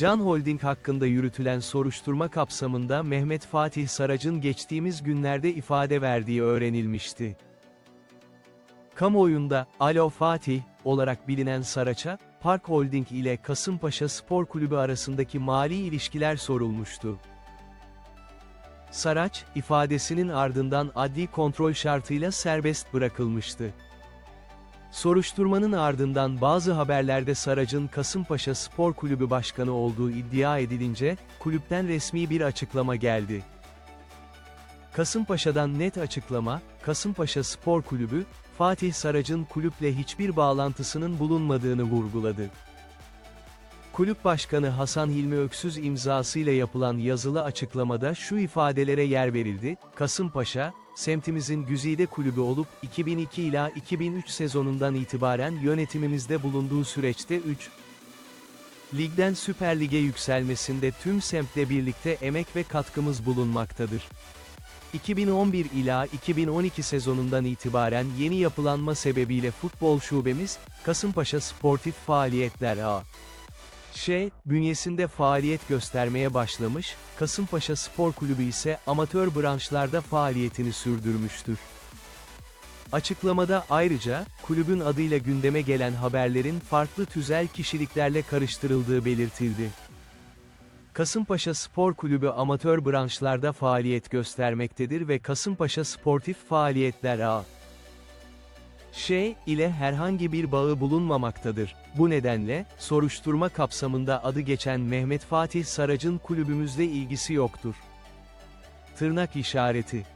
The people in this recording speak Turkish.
Can Holding hakkında yürütülen soruşturma kapsamında Mehmet Fatih Sarac'ın geçtiğimiz günlerde ifade verdiği öğrenilmişti. Kamuoyunda, Alo Fatih, olarak bilinen Saraç'a, Park Holding ile Kasımpaşa Spor Kulübü arasındaki mali ilişkiler sorulmuştu. Saraç, ifadesinin ardından adli kontrol şartıyla serbest bırakılmıştı. Soruşturmanın ardından bazı haberlerde Sarac'ın Kasımpaşa Spor Kulübü Başkanı olduğu iddia edilince, kulüpten resmi bir açıklama geldi. Kasımpaşa'dan net açıklama, Kasımpaşa Spor Kulübü, Fatih Sarac'ın kulüple hiçbir bağlantısının bulunmadığını vurguladı. Kulüp Başkanı Hasan Hilmi Öksüz imzasıyla yapılan yazılı açıklamada şu ifadelere yer verildi, Kasımpaşa, semtimizin güzide kulübü olup 2002 ila 2003 sezonundan itibaren yönetimimizde bulunduğu süreçte 3 Ligden Süper Lig'e yükselmesinde tüm semtle birlikte emek ve katkımız bulunmaktadır. 2011 ila 2012 sezonundan itibaren yeni yapılanma sebebiyle futbol şubemiz, Kasımpaşa Sportif Faaliyetler A. Ş, bünyesinde faaliyet göstermeye başlamış, Kasımpaşa Spor Kulübü ise amatör branşlarda faaliyetini sürdürmüştür. Açıklamada ayrıca, kulübün adıyla gündeme gelen haberlerin farklı tüzel kişiliklerle karıştırıldığı belirtildi. Kasımpaşa Spor Kulübü amatör branşlarda faaliyet göstermektedir ve Kasımpaşa Sportif Faaliyetler A. Ş ile herhangi bir bağı bulunmamaktadır. Bu nedenle, soruşturma kapsamında adı geçen Mehmet Fatih Sarac'ın kulübümüzle ilgisi yoktur. Tırnak işareti